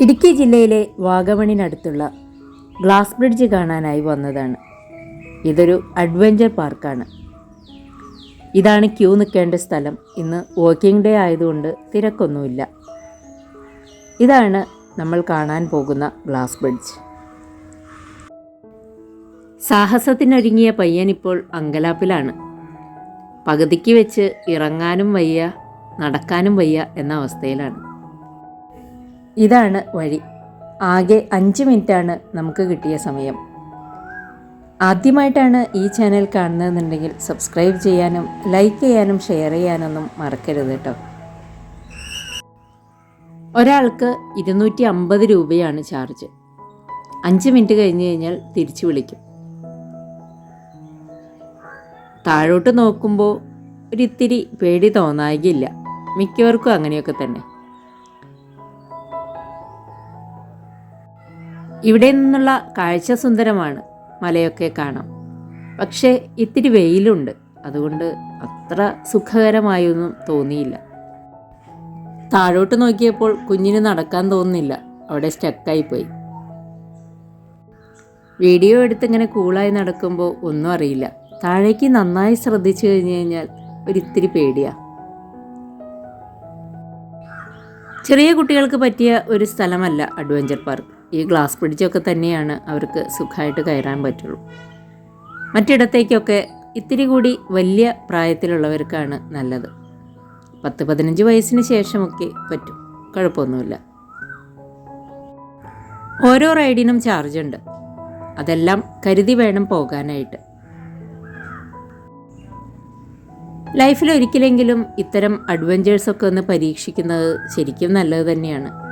ഇടുക്കി ജില്ലയിലെ വാഗമണിനടുത്തുള്ള glass bridge കാണാനായി വന്നതാണ്. ഇതൊരു അഡ്വഞ്ചർ പാർക്കാണ്. ഇതാണ് ക്യൂ നിൽക്കേണ്ട സ്ഥലം. ഇന്ന് വോക്കിംഗ് ഡേ ആയതുകൊണ്ട് തിരക്കൊന്നുമില്ല. ഇതാണ് നമ്മൾ കാണാൻ പോകുന്ന ഗ്ലാസ് ബ്രിഡ്ജ്. സാഹസത്തിനൊരുങ്ങിയ പയ്യൻ ഇപ്പോൾ അങ്കലാപ്പിലാണ്. പകുതിക്ക് വെച്ച് ഇറങ്ങാനും വയ്യ നടക്കാനും വയ്യ എന്ന അവസ്ഥയിലാണ്. ഇതാണ് വഴി. ആകെ അഞ്ച് മിനിറ്റാണ് നമുക്ക് കിട്ടിയ സമയം. ആദ്യമായിട്ടാണ് ഈ ചാനൽ കാണുന്നതെന്നുണ്ടെങ്കിൽ സബ്സ്ക്രൈബ് ചെയ്യാനും ലൈക്ക് ചെയ്യാനും ഷെയർ ചെയ്യാനൊന്നും മറക്കരുത് കേട്ടോ. ഒരാൾക്ക് ഇരുന്നൂറ്റി അമ്പത് രൂപയാണ് ചാർജ്. അഞ്ച് മിനിറ്റ് കഴിഞ്ഞ് കഴിഞ്ഞാൽ തിരിച്ചു വിളിക്കും. താഴോട്ട് നോക്കുമ്പോൾ ഒരിത്തിരി പേടി തോന്നാകില്ല മിക്കവർക്കും അങ്ങനെയൊക്കെ തന്നെ. ഇവിടെ നിന്നുള്ള കാഴ്ച സുന്ദരമാണ് മലയൊക്കെ കാണാം. പക്ഷേ ഇത്തിരി വെയിലുണ്ട്. അതുകൊണ്ട് അത്ര സുഖകരമായൊന്നും തോന്നിയില്ല. താഴോട്ട് നോക്കിയപ്പോൾ കുഞ്ഞിന് നടക്കാൻ തോന്നുന്നില്ല. അവിടെ സ്റ്റക്കായി പോയി വീഡിയോ എടുത്ത് ഇങ്ങനെ കൂളായി നടക്കുമ്പോൾ ഒന്നും അറിയില്ല. താഴേക്ക് നന്നായി ശ്രദ്ധിച്ചു കഴിഞ്ഞു കഴിഞ്ഞാൽ ഒരിത്തിരി പേടിയാ. ചെറിയ കുട്ടികൾക്ക് പറ്റിയ ഒരു സ്ഥലമല്ല അഡ്വഞ്ചർ പാർക്ക്. ഈ ഗ്ലാസ് പിടിച്ചൊക്കെ തന്നെയാണ് അവർക്ക് സുഖമായിട്ട് കയറാൻ പറ്റുള്ളൂ. മറ്റിടത്തേക്കൊക്കെ ഇത്തിരി കൂടി വലിയ പ്രായത്തിലുള്ളവർക്കാണ് നല്ലത്. പത്ത് പതിനഞ്ച് വയസ്സിന് ശേഷമൊക്കെ പറ്റും. കുഴപ്പമൊന്നുമില്ല. ഓരോ റൈഡിനും ചാർജ് ഉണ്ട് അതെല്ലാം കരുതി വേണം പോകാനായിട്ട്. ലൈഫിൽ ഒരിക്കലെങ്കിലും ഇത്തരം അഡ്വഞ്ചേഴ്സൊക്കെ ഒന്ന് പരീക്ഷിക്കുന്നത് ശരിക്കും നല്ലത് തന്നെയാണ്.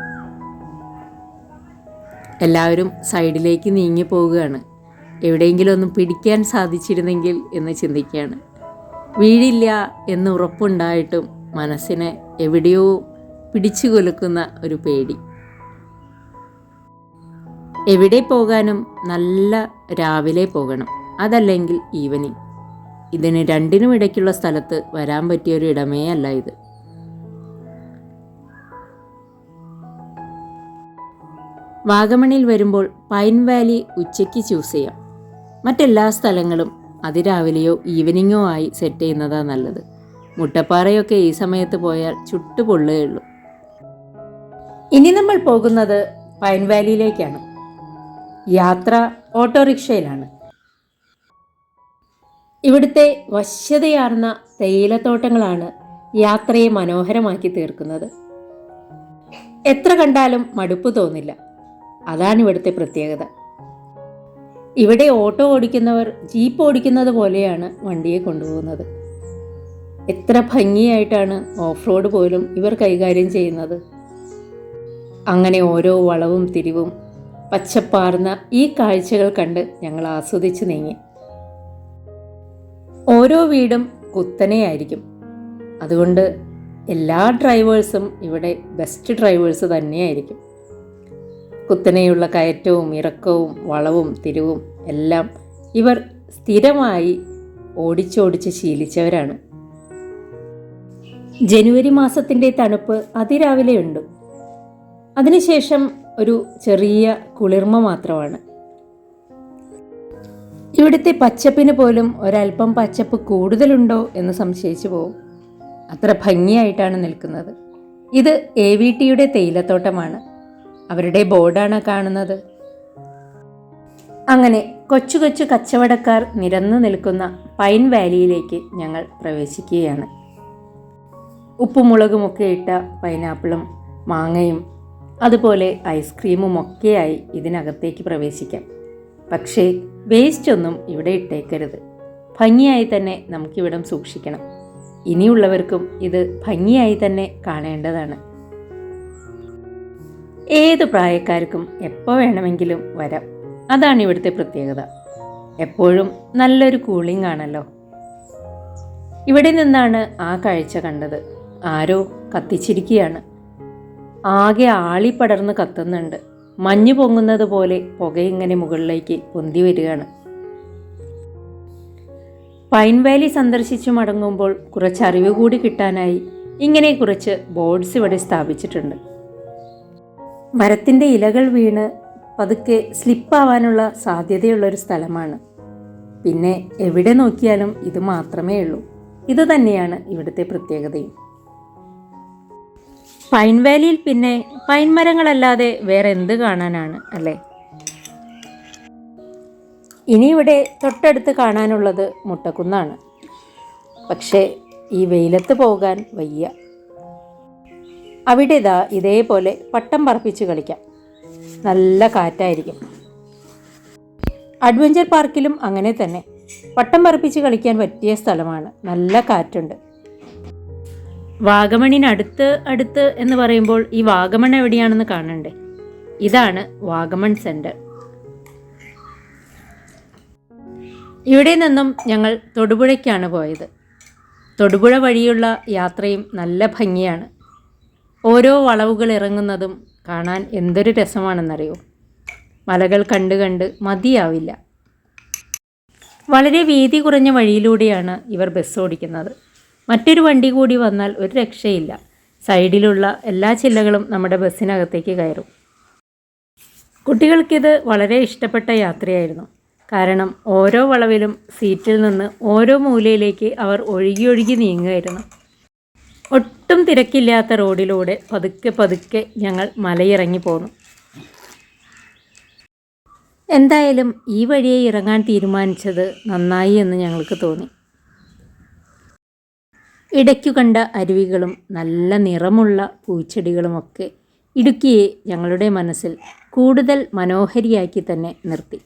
എല്ലാവരും സൈഡിലേക്ക് നീങ്ങി പോവുകയാണ്. എവിടെയെങ്കിലും ഒന്ന് പിടിക്കാൻ സാധിച്ചിരുന്നെങ്കിൽ എന്ന് ചിന്തിക്കുകയാണ്. വീഴില്ല എന്ന് ഉറപ്പുണ്ടായിട്ടും മനസ്സിനെ എവിടെയോ പിടിച്ചു കൊലുക്കുന്ന ഒരു പേടി. എവിടെ പോകാനും നല്ല രാവിലെ പോകണം. അതല്ലെങ്കിൽ ഈവനിങ്. ഇതിന് രണ്ടിനും ഇടയ്ക്കുള്ള സ്ഥലത്ത് വരാൻ പറ്റിയ ഒരു ഇടമേ അല്ല ഇത്. വാഗമണിൽ വരുമ്പോൾ പൈൻ വാലി ഉച്ചയ്ക്ക് ചൂസ് ചെയ്യാം. മറ്റെല്ലാ സ്ഥലങ്ങളും അതിരാവിലെയോ ഈവനിങ്ങോ ആയി സെറ്റ് ചെയ്യുന്നതാണ് നല്ലത്. മുട്ടപ്പാറയൊക്കെ ഈ സമയത്ത് പോയാൽ ചുട്ടു ഉള്ളൂ. ഇനി നമ്മൾ പോകുന്നത് പൈൻ വാലിയിലേക്കാണ്. യാത്ര ഓട്ടോറിക്ഷയിലാണ്. ഇവിടുത്തെ വശ്യതയാർന്ന തേയിലത്തോട്ടങ്ങളാണ് യാത്രയെ മനോഹരമാക്കി തീർക്കുന്നത്. എത്ര കണ്ടാലും മടുപ്പ് തോന്നില്ല. അതാണ് ഇവിടുത്തെ പ്രത്യേകത. ഇവിടെ ഓട്ടോ ഓടിക്കുന്നവർ ജീപ്പ് ഓടിക്കുന്നത് പോലെയാണ് വണ്ടിയെ കൊണ്ടുപോകുന്നത്. എത്ര ഭംഗിയായിട്ടാണ് ഓഫ് റോഡ് പോലും ഇവർ കൈകാര്യം ചെയ്യുന്നത്. അങ്ങനെ ഓരോ വളവും തിരിവും പച്ചപ്പാർന്ന ഈ കാഴ്ചകൾ കണ്ട് ഞങ്ങൾ ആസ്വദിച്ച് നീങ്ങി. ഓരോ വീടും കുത്തനെയായിരിക്കും. അതുകൊണ്ട് എല്ലാ ഡ്രൈവേഴ്സും ഇവിടെ ബെസ്റ്റ് ഡ്രൈവേഴ്സ് തന്നെയായിരിക്കും. കുത്തനെയുള്ള കയറ്റവും ഇറക്കവും വളവും തിരിവും എല്ലാം ഇവർ സ്ഥിരമായി ഓടിച്ചോടിച്ച് ശീലിച്ചവരാണ്. ജനുവരി മാസത്തിന്റെ തണുപ്പ് അതിരാവിലെയുണ്ട് അതിനുശേഷം ഒരു ചെറിയ കുളിർമ മാത്രമാണ്. ഇവിടുത്തെ പച്ചപ്പിന് പോലും ഒരല്പം പച്ചപ്പ് കൂടുതലുണ്ടോ എന്ന് സംശയിച്ചു പോകും അത്ര ഭംഗിയായിട്ടാണ് നിൽക്കുന്നത്. ഇത് എ വി ടിയുടെ തേയിലത്തോട്ടമാണ്. അവരുടെ ബോർഡാണ് കാണുന്നത്. അങ്ങനെ കൊച്ചു കൊച്ചു കച്ചവടക്കാർ നിരന്നു നിൽക്കുന്ന പൈൻ വാലിയിലേക്ക് ഞങ്ങൾ പ്രവേശിക്കുകയാണ്. ഉപ്പുമുളകുമൊക്കെ ഇട്ട പൈനാപ്പിളും മാങ്ങയും അതുപോലെ ഐസ്ക്രീമും ഒക്കെയായി ഇതിനകത്തേക്ക് പ്രവേശിക്കാം. പക്ഷേ വേസ്റ്റ് ഒന്നും ഇവിടെ ഇട്ടേക്കരുത്. ഭംഗിയായി തന്നെ നമുക്കിവിടം സൂക്ഷിക്കണം. ഇനിയുള്ളവർക്കും ഇത് ഭംഗിയായി തന്നെ കാണേണ്ടതാണ്. ഏത് പ്രായക്കാർക്കും എപ്പോൾ വേണമെങ്കിലും വരാം. അതാണ് ഇവിടുത്തെ പ്രത്യേകത. എപ്പോഴും നല്ലൊരു കൂളിംഗ് ആണല്ലോ. ഇവിടെ നിന്നാണ് ആ കാഴ്ച കണ്ടത്. ആരോ കത്തിച്ചിരിക്കുകയാണ്. ആകെ ആളിപ്പടർന്ന് കത്തുന്നുണ്ട്. മഞ്ഞു പൊങ്ങുന്നത് പോലെ പുകയിങ്ങനെ മുകളിലേക്ക് പൊന്തി വരികയാണ്. പൈൻ വാലി സന്ദർശിച്ചു മടങ്ങുമ്പോൾ കുറച്ച് അറിവ് കൂടി കിട്ടാനായി ഇങ്ങനെ കുറച്ച് ബോർഡ്സ് ഇവിടെ സ്ഥാപിച്ചിട്ടുണ്ട്. മരത്തിന്റെ ഇലകൾ വീണ് പതുക്കെ സ്ലിപ്പാവാനുള്ള സാധ്യതയുള്ളൊരു സ്ഥലമാണ്. പിന്നെ എവിടെ നോക്കിയാലും ഇത് മാത്രമേ ഉള്ളൂ. ഇത് തന്നെയാണ് ഇവിടുത്തെ പ്രത്യേകതയും. പൈൻ വാലിയിൽ പിന്നെ പൈൻ മരങ്ങളല്ലാതെ വേറെ എന്ത് കാണാനാണ് അല്ലേ? ഇനി ഇവിടെ തൊട്ടടുത്ത് കാണാനുള്ളത് മുട്ടക്കുന്നാണ്. പക്ഷേ ഈ വെയിലത്ത് പോകാൻ വയ്യ. അവിടെ ഇതാ ഇതേപോലെ പട്ടം പറപ്പിച്ച് കളിക്കാം. നല്ല കാറ്റായിരിക്കും. അഡ്വഞ്ചർ പാർക്കിലും അങ്ങനെ തന്നെ. പട്ടം പറപ്പിച്ച് കളിക്കാൻ പറ്റിയ സ്ഥലമാണ്. നല്ല കാറ്റുണ്ട്. വാഗമണിനടുത്ത് അടുത്ത് എന്ന് പറയുമ്പോൾ ഈ വാഗമൺ എവിടെയാണെന്ന് കാണണ്ടേ? ഇതാണ് വാഗമൺ സെന്റർ ഇവിടെ നിന്നും ഞങ്ങൾ തൊടുപുഴയ്ക്കാണ് പോയത്. തൊടുപുഴ വഴിയുള്ള യാത്രയും നല്ല ഭംഗിയാണ്. ഓരോ വളവുകൾ ഇറങ്ങുന്നതും കാണാൻ എന്തൊരു രസമാണെന്നറിയോ? മലകൾ കണ്ട് കണ്ട് മതിയാവില്ല. വളരെ വീതി കുറഞ്ഞ വഴിയിലൂടെയാണ് ഇവർ ബസ് ഓടിക്കുന്നത്. മറ്റൊരു വണ്ടി കൂടി വന്നാൽ ഒരു രക്ഷയില്ല. സൈഡിലുള്ള എല്ലാ ചില്ലകളും നമ്മുടെ ബസ്സിനകത്തേക്ക് കയറും. കുട്ടികൾക്കിത് വളരെ ഇഷ്ടപ്പെട്ട യാത്രയായിരുന്നു. കാരണം ഓരോ വളവിലും സീറ്റിൽ നിന്ന് ഓരോ മൂലയിലേക്ക് അവർ ഒഴുകി ഒഴുകി നീങ്ങുമായിരുന്നു ഒട്ടും തിരക്കില്ലാത്ത റോഡിലൂടെ പതുക്കെ പതുക്കെ ഞങ്ങൾ മലയിറങ്ങി പോന്നു. എന്തായാലും ഈ വഴിയെ ഇറങ്ങാൻ തീരുമാനിച്ചത് നന്നായി എന്ന് ഞങ്ങൾക്ക് തോന്നി. ഇടയ്ക്കു കണ്ട അരുവികളും നല്ല നിറമുള്ള പൂച്ചെടികളുമൊക്കെ ഇടുക്കിയെ ഞങ്ങളുടെ മനസ്സിൽ കൂടുതൽ മനോഹരിയാക്കി തന്നെ നിർത്തി.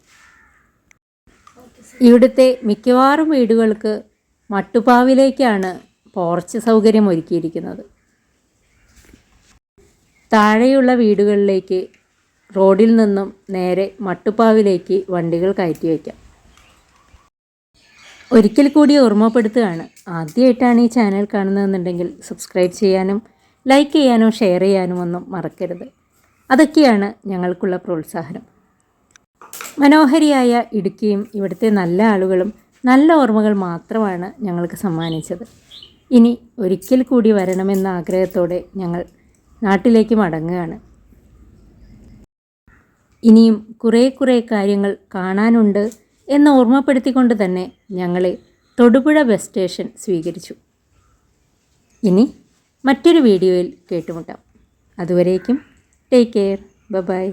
ഇവിടുത്തെ മിക്കവാറും വീടുകൾക്ക് മട്ടുപ്പാവിലേക്കാണ് പോർച്ച് സൗകര്യം ഒരുക്കിയിരിക്കുന്നത്. താഴെയുള്ള വീടുകളിലേക്ക് റോഡിൽ നിന്നും നേരെ മട്ടുപ്പാവിലേക്ക് വണ്ടികൾ കയറ്റി വയ്ക്കാം. ഒരിക്കൽ കൂടി ഓർമ്മപ്പെടുത്തുകയാണ്. ആദ്യമായിട്ടാണ് ഈ ചാനൽ കാണുന്നതെന്നുണ്ടെങ്കിൽ സബ്സ്ക്രൈബ് ചെയ്യാനും ലൈക്ക് ചെയ്യാനും ഷെയർ ചെയ്യാനും ഒന്നും മറക്കരുത്. അതൊക്കെയാണ് ഞങ്ങൾക്കുള്ള പ്രോത്സാഹനം. മനോഹരിയായ ഇടുക്കിയും ഇവിടുത്തെ നല്ല ആളുകളും നല്ല ഓർമ്മകൾ മാത്രമാണ് ഞങ്ങൾക്ക് സമ്മാനിച്ചത്. ഇനി ഒരിക്കൽ കൂടി വരണമെന്ന ആഗ്രഹത്തോടെ ഞങ്ങൾ നാട്ടിലേക്ക് മടങ്ങുകയാണ്. ഇനിയും കുറേ കുറേ കാര്യങ്ങൾ കാണാനുണ്ട് എന്ന് ഓർമ്മപ്പെടുത്തിക്കൊണ്ട് തന്നെ ഞങ്ങളെ തൊടുപുഴ ബസ് സ്റ്റേഷൻ സ്വീകരിച്ചു. ഇനി മറ്റൊരു വീഡിയോയിൽ കേട്ടുമുട്ടാം. അതുവരേക്കും ടേക്ക് കെയർ ബൈ